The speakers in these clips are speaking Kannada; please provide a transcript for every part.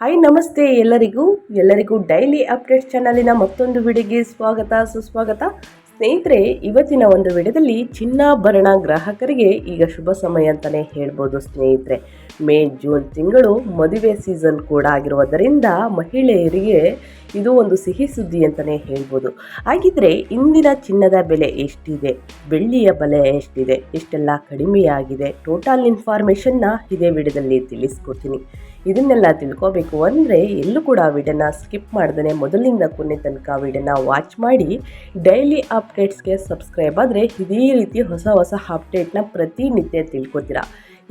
ಹಾಯ್ ನಮಸ್ತೆ ಎಲ್ಲರಿಗೂ. ಎಲ್ಲರಿಗೂ ಡೈಲಿ ಅಪ್ಡೇಟ್ ಚಾನಲಿನ ಮತ್ತೊಂದು ವಿಡಿಯೋಗೆ ಸ್ವಾಗತ, ಸುಸ್ವಾಗತ. ಸ್ನೇಹಿತರೆ, ಇವತ್ತಿನ ಒಂದು ವಿಡಿಯೋದಲ್ಲಿ ಚಿನ್ನಾಭರಣ ಗ್ರಾಹಕರಿಗೆ ಈಗ ಶುಭ ಸಮಯ ಅಂತಲೇ ಹೇಳ್ಬೋದು ಸ್ನೇಹಿತರೆ. ಮೇ, ಜೂನ್ ತಿಂಗಳು ಮದುವೆ ಸೀಸನ್ ಕೂಡ ಆಗಿರುವುದರಿಂದ ಮಹಿಳೆಯರಿಗೆ ಇದು ಒಂದು ಸಿಹಿ ಸುದ್ದಿ ಅಂತಲೇ ಹೇಳ್ಬೋದು. ಹಾಗಿದ್ರೆ ಇಂದಿನ ಚಿನ್ನದ ಬೆಲೆ ಎಷ್ಟಿದೆ? ಬೆಳ್ಳಿಯ ಬೆಲೆ ಎಷ್ಟಿದೆ? ಎಷ್ಟೆಲ್ಲ ಕಡಿಮೆಯಾಗಿದೆ? ಟೋಟಲ್ ಇನ್ಫಾರ್ಮೇಷನ್ನ ಇದೇ ವಿಡಿಯೋದಲ್ಲಿ ತಿಳಿಸ್ಕೊಡ್ತೀನಿ. ಇದನ್ನೆಲ್ಲ ತಿಳ್ಕೊಬೇಕು ಅಂದರೆ ಎಲ್ಲೂ ಕೂಡ ವಿಡಿಯೋನ ಸ್ಕಿಪ್ ಮಾಡ್ದೇ ಮೊದಲಿಂದ ಕೊನೆ ತನಕ ವಿಡಿಯೋನ ವಾಚ್ ಮಾಡಿ ಡೈಲಿ ಅಪ್ಡೇಟ್ಸ್ಗೆ ಸಬ್ಸ್ಕ್ರೈಬ್ ಆದರೆ ಇದೇ ರೀತಿ ಹೊಸ ಹೊಸ ಅಪ್ಡೇಟ್ನ ಪ್ರತಿನಿತ್ಯ ತಿಳ್ಕೊತೀರಾ.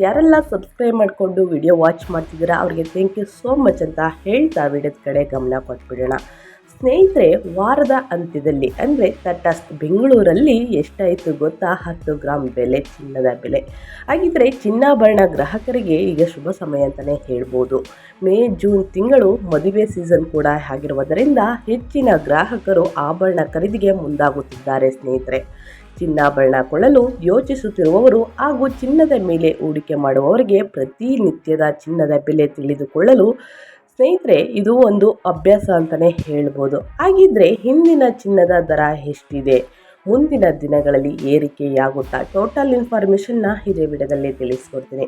ಯಾರೆಲ್ಲ ಸಬ್ಸ್ಕ್ರೈಬ್ ಮಾಡಿಕೊಂಡು ವಿಡಿಯೋ ವಾಚ್ ಮಾಡ್ತಿದ್ದೀರಾ, ಅವ್ರಿಗೆ ಥ್ಯಾಂಕ್ ಯು ಸೋ ಮಚ್ ಅಂತ ಹೇಳ್ತಾ ವಿಡಿಯೋದ ಕಡೆ ಗಮನ ಕೊಟ್ಬಿಡೋಣ. ಸ್ನೇಹಿತರೆ, ವಾರದ ಅಂತ್ಯದಲ್ಲಿ, ಅಂದರೆ ತಟಸ್ಥ ಬೆಂಗಳೂರಲ್ಲಿ ಎಷ್ಟಾಯಿತು ಗೊತ್ತಾ? ಹತ್ತು ಗ್ರಾಮ್ ಬೆಲೆ, ಚಿನ್ನದ ಬೆಲೆ. ಹಾಗಿದ್ರೆ ಚಿನ್ನಾಭರಣ ಗ್ರಾಹಕರಿಗೆ ಈಗ ಶುಭ ಸಮಯ ಅಂತಲೇ ಹೇಳ್ಬೋದು. ಮೇ, ಜೂನ್ ತಿಂಗಳು ಮದುವೆ ಸೀಸನ್ ಕೂಡ ಆಗಿರುವುದರಿಂದ ಹೆಚ್ಚಿನ ಗ್ರಾಹಕರು ಆಭರಣ ಖರೀದಿಗೆ ಮುಂದಾಗುತ್ತಿದ್ದಾರೆ ಸ್ನೇಹಿತರೆ. ಚಿನ್ನಾಭರಣ ಕೊಳ್ಳಲು ಯೋಚಿಸುತ್ತಿರುವವರು ಹಾಗೂ ಚಿನ್ನದ ಮೇಲೆ ಹೂಡಿಕೆ ಮಾಡುವವರಿಗೆ ಪ್ರತಿನಿತ್ಯದ ಚಿನ್ನದ ಬೆಲೆ ತಿಳಿದುಕೊಳ್ಳಲು ಸ್ನೇಹಿತರೆ, ಇದು ಒಂದು ಅಭ್ಯಾಸ ಅಂತಲೇ ಹೇಳ್ಬೋದು. ಹಾಗಿದ್ರೆ ಹಿಂದಿನ ಚಿನ್ನದ ದರ ಎಷ್ಟಿದೆ? ಮುಂದಿನ ದಿನಗಳಲ್ಲಿ ಏರಿಕೆಯಾಗುತ್ತಾ? ಟೋಟಲ್ ಇನ್ಫಾರ್ಮೇಷನ್ನ ಇದೇ ವಿಡಿಯೋದಲ್ಲಿ ತಿಳಿಸ್ಕೊಡ್ತೀನಿ.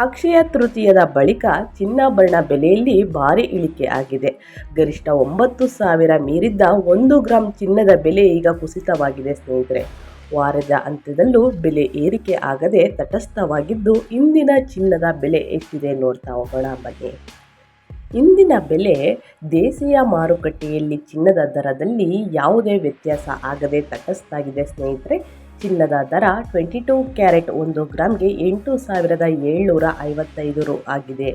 ಅಕ್ಷಯ ತೃತೀಯದ ಬಳಿಕ ಚಿನ್ನಾಭರಣ ಬೆಲೆಯಲ್ಲಿ ಭಾರಿ ಇಳಿಕೆ ಆಗಿದೆ. ಗರಿಷ್ಠ ಒಂಬತ್ತು ಸಾವಿರ ಮೀರಿದ್ದ ಒಂದು ಗ್ರಾಮ್ ಚಿನ್ನದ ಬೆಲೆ ಈಗ ಕುಸಿತವಾಗಿದೆ ಸ್ನೇಹಿತರೆ. ವಾರದ ಅಂತ್ಯದಲ್ಲೂ ಬೆಲೆ ಏರಿಕೆ ಆಗದೆ ತಟಸ್ಥವಾಗಿದ್ದು, ಇಂದಿನ ಚಿನ್ನದ ಬೆಲೆ ಎಷ್ಟಿದೆ ನೋಡ್ತಾ ಹೋಗೋಣ ಬನ್ನಿ. ಇಂದಿನ ಬೆಲೆ ದೇಶೀಯ ಮಾರುಕಟ್ಟೆಯಲ್ಲಿ ಚಿನ್ನದ ದರದಲ್ಲಿ ಯಾವುದೇ ವ್ಯತ್ಯಾಸ ಆಗದೆ ತಟಸ್ಥಾಗಿದೆ ಸ್ನೇಹಿತರೆ. ಚಿನ್ನದ ದರ ಟ್ವೆಂಟಿ ಟೂ ಕ್ಯಾರೆಟ್ ಒಂದು ಗ್ರಾಮ್ಗೆ ಎಂಟು ಸಾವಿರದ ಏಳ್ನೂರ ಐವತ್ತೈದು ರು ಆಗಿದೆ.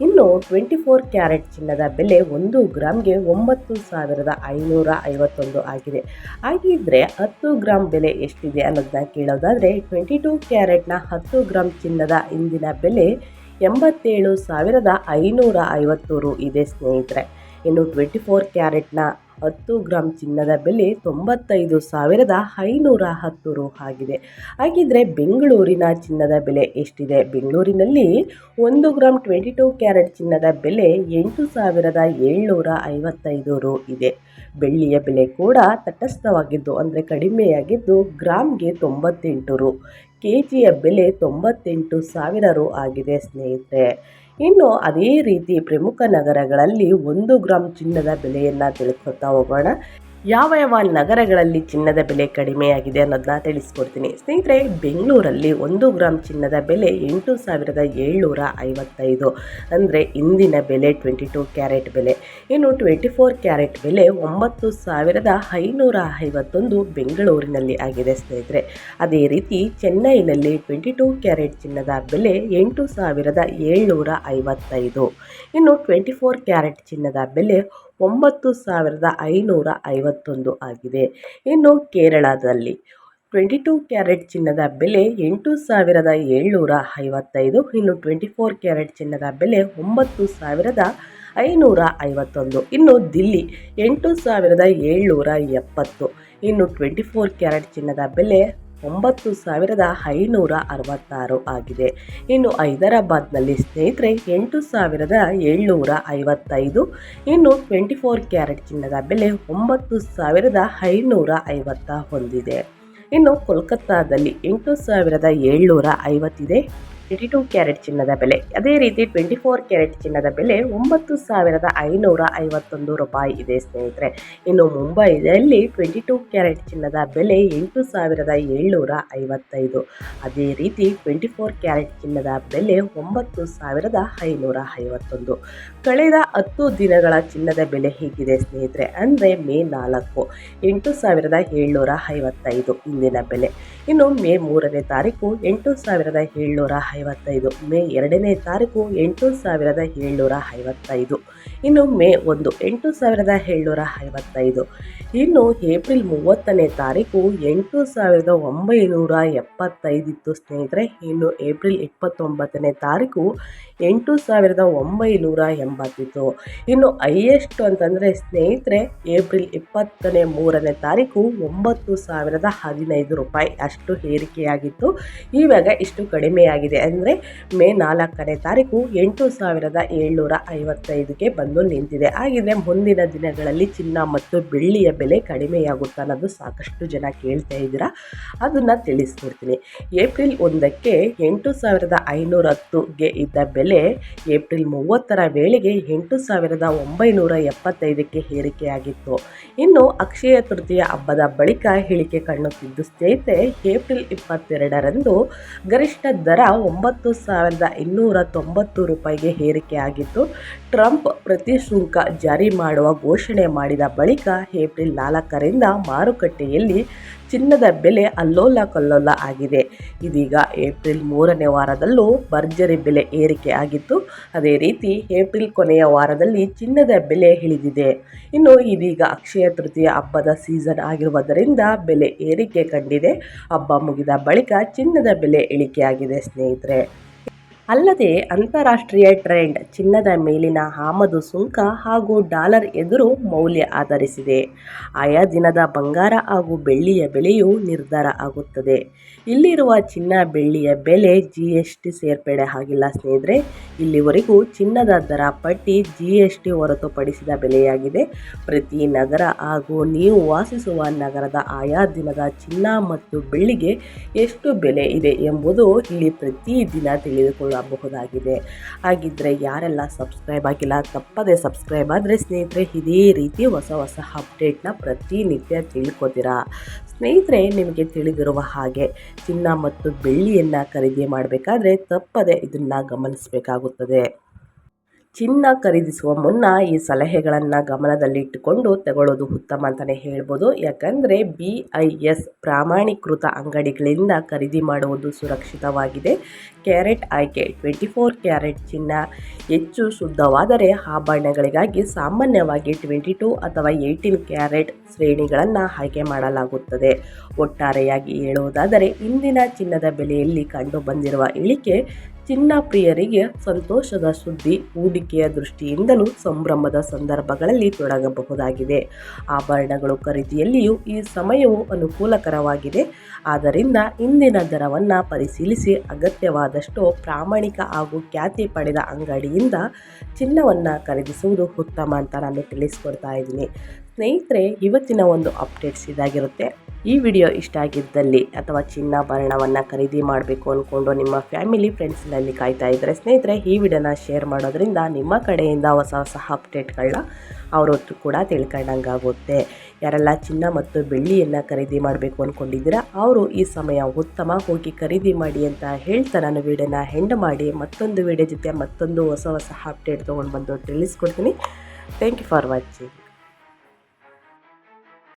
ಇನ್ನು ಟ್ವೆಂಟಿ ಫೋರ್ ಕ್ಯಾರೆಟ್ ಚಿನ್ನದ ಬೆಲೆ ಒಂದು ಗ್ರಾಮ್ಗೆ ಒಂಬತ್ತು ಸಾವಿರದ ಐನೂರ ಐವತ್ತೊಂದು ಆಗಿದೆ. ಹಾಗಿದ್ರೆ ಹತ್ತು ಗ್ರಾಮ್ ಬೆಲೆ ಎಷ್ಟಿದೆ ಅನ್ನೋದನ್ನ ಕೇಳೋದಾದರೆ, ಟ್ವೆಂಟಿ ಟೂ ಕ್ಯಾರೆಟ್ನ ಹತ್ತು ಗ್ರಾಮ್ ಚಿನ್ನದ ಇಂದಿನ ಬೆಲೆ ಎಂಬತ್ತೇಳು ಸಾವಿರದ ಐನೂರ ಐವತ್ತು ರು ಇದೆ ಸ್ನೇಹಿತರೆ. ಇನ್ನು ಟ್ವೆಂಟಿ ಫೋರ್ ಕ್ಯಾರೆಟ್ನ ಹತ್ತು ಗ್ರಾಮ್ ಚಿನ್ನದ ಬೆಲೆ ತೊಂಬತ್ತೈದು ಸಾವಿರದ ಐನೂರ ಹತ್ತು ರು ಆಗಿದೆ. ಹಾಗಿದ್ರೆ ಬೆಂಗಳೂರಿನ ಚಿನ್ನದ ಬೆಲೆ ಎಷ್ಟಿದೆ? ಬೆಂಗಳೂರಿನಲ್ಲಿ ಒಂದು ಗ್ರಾಮ್ ಟ್ವೆಂಟಿ ಟೂ ಕ್ಯಾರೆಟ್ ಚಿನ್ನದ ಬೆಲೆ ಎಂಟು ಸಾವಿರದ ಏಳ್ನೂರ ಐವತ್ತೈದು ರು ಇದೆ. ಬೆಳ್ಳಿಯ ಬೆಲೆ ಕೂಡ ತಟಸ್ಥವಾಗಿದ್ದು, ಅಂದರೆ ಕಡಿಮೆಯಾಗಿದ್ದು ಗ್ರಾಮ್ಗೆ ತೊಂಬತ್ತೆಂಟು ರು ಕೆ ಜಿಯ ಬೆಲೆ ತೊಂಬತ್ತೆಂಟು ಸಾವಿರ ರು ಆಗಿದೆ ಸ್ನೇಹಿತರೆ. ಇನ್ನು ಅದೇ ರೀತಿ ಪ್ರಮುಖ ನಗರಗಳಲ್ಲಿ ಒಂದು ಗ್ರಾಮ್ ಚಿನ್ನದ ಬೆಲೆಯನ್ನು ತಿಳ್ಕೊತಾ ಹೋಗೋಣ. ಯಾವ ಯಾವ ನಗರಗಳಲ್ಲಿ ಚಿನ್ನದ ಬೆಲೆ ಕಡಿಮೆಯಾಗಿದೆ ಅನ್ನೋದನ್ನ ತಿಳಿಸ್ಕೊಡ್ತೀನಿ. ಸ್ನೇಹಿತರೆ, ಬೆಂಗಳೂರಲ್ಲಿ ಒಂದು ಗ್ರಾಮ್ ಚಿನ್ನದ ಬೆಲೆ ಎಂಟು ಸಾವಿರದ ಏಳ್ನೂರ ಐವತ್ತೈದು. ಅಂದರೆ ಇಂದಿನ ಬೆಲೆ ಟ್ವೆಂಟಿ ಟೂ ಕ್ಯಾರೆಟ್ ಬೆಲೆ. ಇನ್ನು ಟ್ವೆಂಟಿ ಫೋರ್ ಕ್ಯಾರೆಟ್ ಬೆಲೆ ಒಂಬತ್ತು ಸಾವಿರದ ಐನೂರ ಐವತ್ತೊಂದು ಬೆಂಗಳೂರಿನಲ್ಲಿ ಆಗಿದೆ ಸ್ನೇಹಿತರೆ. ಅದೇ ರೀತಿ ಚೆನ್ನೈನಲ್ಲಿ ಟ್ವೆಂಟಿ ಟೂ ಕ್ಯಾರೆಟ್ ಚಿನ್ನದ ಬೆಲೆ ಎಂಟು ಸಾವಿರದ ಏಳ್ನೂರ ಐವತ್ತೈದು. ಇನ್ನು ಟ್ವೆಂಟಿ ಫೋರ್ ಕ್ಯಾರೆಟ್ ಚಿನ್ನದ ಬೆಲೆ ಒಂಬತ್ತು ಸಾವಿರದ ಐನೂರ ಐವತ್ತೊಂದು ಆಗಿದೆ. ಇನ್ನು ಕೇರಳದಲ್ಲಿ ಟ್ವೆಂಟಿ ಟೂ ಕ್ಯಾರೆಟ್ ಚಿನ್ನದ ಬೆಲೆ ಎಂಟು ಸಾವಿರದ ಏಳ್ನೂರ ಐವತ್ತೈದು, ಇನ್ನು ಟ್ವೆಂಟಿ ಫೋರ್ ಕ್ಯಾರೆಟ್ ಚಿನ್ನದ ಬೆಲೆ ಒಂಬತ್ತು ಸಾವಿರದ ಐನೂರ ಐವತ್ತೊಂದು, ಇನ್ನು ದಿಲ್ಲಿ ಎಂಟು ಸಾವಿರದ ಏಳ್ನೂರ ಎಪ್ಪತ್ತು, ಇನ್ನು ಟ್ವೆಂಟಿ ಫೋರ್ ಕ್ಯಾರೆಟ್ ಚಿನ್ನದ ಬೆಲೆ ಒಂಬತ್ತು ಸಾವಿರದ ಐನೂರ ಅರವತ್ತಾರು ಆಗಿದೆ. ಇನ್ನು ಹೈದರಾಬಾದ್ನಲ್ಲಿ ಸ್ನೇಹಿತರೆ, ಎಂಟು ಸಾವಿರದ ಏಳ್ನೂರ ಐವತ್ತೈದು, ಇನ್ನು ಟ್ವೆಂಟಿ ಫೋರ್ ಕ್ಯಾರೆಟ್ ಚಿನ್ನದ ಬೆಲೆ ಒಂಬತ್ತು ಸಾವಿರದ ಐನೂರ ಐವತ್ತ ಹೊಂದಿದೆ. ಇನ್ನು ಕೋಲ್ಕತ್ತಾದಲ್ಲಿ ಎಂಟು ಸಾವಿರದ ಏಳ್ನೂರ ಐವತ್ತಿದೆ. ಟ್ವೆಂಟಿ ಟೂ ಕ್ಯಾರೆಟ್ ಚಿನ್ನದ ಬೆಲೆ. ಅದೇ ರೀತಿ ಟ್ವೆಂಟಿ ಫೋರ್ ಕ್ಯಾರೆಟ್ ಚಿನ್ನದ ಬೆಲೆ ಒಂಬತ್ತು ಸಾವಿರದ ಐನೂರ ಐವತ್ತೊಂದು ರೂಪಾಯಿ ಇದೆ, ಸ್ನೇಹಿತರೆ. ಇನ್ನು ಮುಂಬೈನಲ್ಲಿ ಟ್ವೆಂಟಿ ಟೂ ಕ್ಯಾರೆಟ್ ಚಿನ್ನದ ಬೆಲೆ ಎಂಟು ಸಾವಿರದ ಏಳ್ನೂರ ಐವತ್ತೈದು. ಅದೇ ರೀತಿ ಟ್ವೆಂಟಿ ಫೋರ್ ಕ್ಯಾರೆಟ್ ಚಿನ್ನದ ಬೆಲೆ ಒಂಬತ್ತು ಸಾವಿರದ ಐನೂರ ಐವತ್ತೊಂದು. ಕಳೆದ ಹತ್ತು ದಿನಗಳ ಚಿನ್ನದ ಬೆಲೆ ಹೇಗಿದೆ, ಸ್ನೇಹಿತರೆ? ಅಂದರೆ ಮೇ ನಾಲ್ಕು, ಎಂಟು ಸಾವಿರದ ಏಳ್ನೂರ ಐವತ್ತೈದು ಇಂದಿನ ಬೆಲೆ. ಇನ್ನು ಮೇ ಮೂರನೇ ತಾರೀಕು, ಎಂಟು ಸಾವಿರದ ಏಳ್ನೂರ ಐವತ್ತೈದು. ಮೇ ಎರಡನೇ ತಾರೀಕು ಎಂಟು ಸಾವಿರದ ಏಳ್ನೂರ ಐವತ್ತೈದು. ಇನ್ನು ಮೇ ಒಂದು ಎಂಟು ಸಾವಿರದ ಏಳ್ನೂರ ಐವತ್ತೈದು. ಇನ್ನು ಏಪ್ರಿಲ್ ಮೂವತ್ತನೇ ತಾರೀಕು ಎಂಟು ಸಾವಿರದ ಒಂಬೈನೂರ ಎಪ್ಪತ್ತೈದಿತ್ತು ಸ್ನೇಹಿತರೆ. ಇನ್ನು ಏಪ್ರಿಲ್ ಇಪ್ಪತ್ತೊಂಬತ್ತನೇ ತಾರೀಕು ಎಂಟು ಸಾವಿರದ ಒಂಬೈನೂರ ಎಂಬತ್ತಿತ್ತು. ಇನ್ನು ಹೈಯೆಸ್ಟ್ ಅಂತಂದರೆ ಸ್ನೇಹಿತರೆ, ಏಪ್ರಿಲ್ ಇಪ್ಪತ್ತನೇ ಮೂರನೇ ತಾರೀಕು ಒಂಬತ್ತು ಸಾವಿರದ ಹದಿನೈದು ರೂಪಾಯಿ. ಅಷ್ಟು ಏರಿಕೆಯಾಗಿತ್ತು. ಇವಾಗ ಇಷ್ಟು ಕಡಿಮೆಯಾಗಿದೆ. ಅಂದರೆ ಮೇ ನಾಲ್ಕನೇ ತಾರೀಕು ಎಂಟು ಸಾವಿರದ ಏಳ್ನೂರ ಐವತ್ತೈದಕ್ಕೆ ಬಂದು ನಿಂತಿದೆ. ಹಾಗಿದ್ರೆ ಮುಂದಿನ ದಿನಗಳಲ್ಲಿ ಚಿನ್ನ ಮತ್ತು ಬೆಳ್ಳಿಯ ಬೆಲೆ ಕಡಿಮೆಯಾಗುತ್ತೆ ಅನ್ನೋದು ಸಾಕಷ್ಟು ಜನ ಕೇಳ್ತಾ ಇದ್ದೀರಾ? ಅದನ್ನು ತಿಳಿಸ್ಕೊಡ್ತೀನಿ. ಏಪ್ರಿಲ್ ಒಂದಕ್ಕೆ ಎಂಟು ಸಾವಿರದ ಐನೂರ ಹತ್ತುಗೆ ಇದ್ದ ಬೆಲೆ ಏಪ್ರಿಲ್ ಮೂವತ್ತರ ವೇಳೆಗೆ ಎಂಟು ಸಾವಿರದ ಒಂಬೈನೂರ ಎಪ್ಪತ್ತೈದಕ್ಕೆ ಏರಿಕೆಯಾಗಿತ್ತು. ಇನ್ನು ಅಕ್ಷಯ ತೃತೀಯ ಹಬ್ಬದ ಬಳಿಕ ಇಳಿಕೆ ಕಾಣುತ್ತಿದ್ದು ಸ್ನೇಹಿತರೆ ಏಪ್ರಿಲ್ ಇಪ್ಪತ್ತೆರಡರಂದು ಗರಿಷ್ಠ ದರ ಒಂಬತ್ತು ಸಾವಿರದ ಇನ್ನೂರ ತೊಂಬತ್ತು ರೂಪಾಯಿಗೆ ಏರಿಕೆಯಾಗಿತ್ತು ಟ್ರಂಪ್ ಪ್ರತಿ ಶುಲ್ಕ ಜಾರಿ ಮಾಡುವ ಘೋಷಣೆ ಮಾಡಿದ ಬಳಿಕ ಏಪ್ರಿಲ್ ನಾಲ್ಕರಿಂದ ಮಾರುಕಟ್ಟೆಯಲ್ಲಿ ಚಿನ್ನದ ಬೆಲೆ ಅಲ್ಲೋಲ ಕಲ್ಲೋಲ ಆಗಿದೆ. ಇದೀಗ ಏಪ್ರಿಲ್ ಮೂರನೇ ವಾರದಲ್ಲೂ ಭರ್ಜರಿ ಬೆಲೆ ಏರಿಕೆ ಆಗಿತ್ತು. ಅದೇ ರೀತಿ ಏಪ್ರಿಲ್ ಕೊನೆಯ ವಾರದಲ್ಲಿ ಚಿನ್ನದ ಬೆಲೆ ಇಳಿದಿದೆ. ಇನ್ನು ಇದೀಗ ಅಕ್ಷಯ ತೃತೀಯ ಹಬ್ಬದ ಸೀಸನ್ ಆಗಿರುವುದರಿಂದ ಬೆಲೆ ಏರಿಕೆ ಕಂಡಿದೆ. ಹಬ್ಬ ಮುಗಿದ ಬಳಿಕ ಚಿನ್ನದ ಬೆಲೆ ಇಳಿಕೆಯಾಗಿದೆ ಸ್ನೇಹಿತರೆ. ಅಲ್ಲದೆ ಅಂತಾರಾಷ್ಟ್ರೀಯ ಟ್ರೆಂಡ್ ಚಿನ್ನದ ಮೇಲಿನ ಆಮದು ಸುಂಕ ಹಾಗೂ ಡಾಲರ್ ಎದುರು ಮೌಲ್ಯ ಆಧರಿಸಿದೆ. ಆಯಾ ದಿನದ ಬಂಗಾರ ಹಾಗೂ ಬೆಳ್ಳಿಯ ಬೆಲೆಯು ನಿರ್ಧಾರ ಆಗುತ್ತದೆ. ಇಲ್ಲಿರುವ ಚಿನ್ನ ಬೆಳ್ಳಿಯ ಬೆಲೆ ಜಿ ಎಸ್ ಟಿ ಸೇರ್ಪಡೆ ಆಗಿಲ್ಲ ಸ್ನೇಹಿತರೆ. ಇಲ್ಲಿವರೆಗೂ ಚಿನ್ನದ ದರ ಪಟ್ಟಿ ಜಿ ಎಸ್ ಟಿ ಹೊರತುಪಡಿಸಿದ ಬೆಲೆಯಾಗಿದೆ. ಪ್ರತಿ ನಗರ ಹಾಗೂ ನೀವು ವಾಸಿಸುವ ನಗರದ ಆಯಾ ದಿನದ ಚಿನ್ನ ಮತ್ತು ಬೆಳ್ಳಿಗೆ ಎಷ್ಟು ಬೆಲೆ ಇದೆ ಎಂಬುದು ಇಲ್ಲಿ ಪ್ರತಿ ದಿನ ತಿಳಿದುಕೊಳ್ಳಬಹುದಾಗಿದೆ ಹಾಗಿದ್ದರೆ ಯಾರೆಲ್ಲ ಸಬ್ಸ್ಕ್ರೈಬ್ ಆಗಿಲ್ಲ, ತಪ್ಪದೆ ಸಬ್ಸ್ಕ್ರೈಬ್ ಆದರೆ ಸ್ನೇಹಿತರೆ, ಇದೇ ರೀತಿ ಹೊಸ ಹೊಸ ಅಪ್ಡೇಟ್ನ ಪ್ರತಿನಿತ್ಯ ತಿಳ್ಕೊತೀರಾ? ಸ್ನೇಹಿತರೆ, ನಿಮಗೆ ತಿಳಿದಿರುವ ಹಾಗೆ ಚಿನ್ನ ಮತ್ತು ಬೆಳ್ಳಿಯನ್ನು ಖರೀದಿ ಮಾಡಬೇಕಾದ್ರೆ ತಪ್ಪದೆ ಇದನ್ನು ಗಮನಿಸಬೇಕಾಗುತ್ತದೆ. ಚಿನ್ನ ಖರೀದಿಸುವ ಮುನ್ನ ಈ ಸಲಹೆಗಳನ್ನು ಗಮನದಲ್ಲಿಟ್ಟುಕೊಂಡು ತಗೊಳ್ಳೋದು ಉತ್ತಮ ಅಂತಲೇ ಹೇಳ್ಬೋದು. ಯಾಕಂದರೆ ಬಿ ಐ ಎಸ್ ಪ್ರಾಮಾಣೀಕೃತ ಅಂಗಡಿಗಳಿಂದ ಖರೀದಿ ಮಾಡುವುದು ಸುರಕ್ಷಿತವಾಗಿದೆ. ಕ್ಯಾರೆಟ್ ಆಯ್ಕೆ, ಟ್ವೆಂಟಿ ಫೋರ್ ಕ್ಯಾರೆಟ್ ಚಿನ್ನ, ಹೆಚ್ಚು ಶುದ್ಧವಾದರೆ ಆಭರಣಗಳಿಗಾಗಿ ಸಾಮಾನ್ಯವಾಗಿ ಟ್ವೆಂಟಿ ಟೂ ಅಥವಾ ಏಯ್ಟೀನ್ ಕ್ಯಾರೆಟ್ ಶ್ರೇಣಿಗಳನ್ನು ಆಯ್ಕೆ ಮಾಡಲಾಗುತ್ತದೆ. ಒಟ್ಟಾರೆಯಾಗಿ ಹೇಳುವುದಾದರೆ ಇಂದಿನ ಚಿನ್ನದ ಬೆಲೆಯಲ್ಲಿ ಕಂಡುಬಂದಿರುವ ಇಳಿಕೆ ಚಿನ್ನ ಪ್ರಿಯರಿಗೆ ಸಂತೋಷದ ಸುದ್ದಿ ಹೂಡಿಕೆಯ ದೃಷ್ಟಿಯಿಂದಲೂ ಸಂಭ್ರಮದ ಸಂದರ್ಭಗಳಲ್ಲಿ ತೊಡಗಬಹುದಾಗಿದೆ. ಆಭರಣಗಳು ಖರೀದಿಯಲ್ಲಿಯೂ ಈ ಸಮಯವು ಅನುಕೂಲಕರವಾಗಿದೆ. ಆದ್ದರಿಂದ ಇಂದಿನ ದರವನ್ನು ಪರಿಶೀಲಿಸಿ ಅಗತ್ಯವಾದಷ್ಟು ಪ್ರಾಮಾಣಿಕ ಹಾಗೂ ಖ್ಯಾತಿ ಪಡೆದ ಅಂಗಡಿಯಿಂದ ಚಿನ್ನವನ್ನು ಖರೀದಿಸುವುದು ಉತ್ತಮ ಅಂತ ನಾನು ತಿಳಿಸ್ಕೊಡ್ತಾ ಇದ್ದೀನಿ. ಸ್ನೇಹಿತರೆ, ಇವತ್ತಿನ ಒಂದು ಅಪ್ಡೇಟ್ಸ್ ಇದಾಗಿರುತ್ತೆ. ಈ ವಿಡಿಯೋ ಇಷ್ಟ ಆಗಿದ್ದಲ್ಲಿ ಅಥವಾ ಚಿನ್ನಾಭರಣವನ್ನು ಖರೀದಿ ಮಾಡಬೇಕು ಅಂದ್ಕೊಂಡು ನಿಮ್ಮ ಫ್ಯಾಮಿಲಿ ಫ್ರೆಂಡ್ಸ್ನಲ್ಲಿ ಕಾಯ್ತಾ ಇದ್ದರೆ ಸ್ನೇಹಿತರೆ, ಈ ವಿಡಿಯೋನ ಶೇರ್ ಮಾಡೋದ್ರಿಂದ ನಿಮ್ಮ ಕಡೆಯಿಂದ ಹೊಸ ಹೊಸ ಅಪ್ಡೇಟ್ಗಳನ್ನ ಅವರೊತ್ತು ಕೂಡ ತಿಳ್ಕೊಂಡಂಗಾಗುತ್ತೆ. ಯಾರೆಲ್ಲ ಚಿನ್ನ ಮತ್ತು ಬೆಳ್ಳಿಯನ್ನು ಖರೀದಿ ಮಾಡಬೇಕು ಅಂದ್ಕೊಂಡಿದ್ದೀರಾ ಅವರು ಈ ಸಮಯ ಉತ್ತಮ ಹೋಗಿ ಖರೀದಿ ಮಾಡಿ ಅಂತ ಹೇಳ್ತಾ ನಾನು ವಿಡಿಯೋನ ಹೆಂಡ್ ಮಾಡಿ ಮತ್ತೊಂದು ವಿಡಿಯೋ ಜೊತೆ ಮತ್ತೊಂದು ಹೊಸ ಹೊಸ ಅಪ್ಡೇಟ್ ತೊಗೊಂಡು ಬಂದು ತಿಳಿಸ್ಕೊಡ್ತೀನಿ. Thank you for watching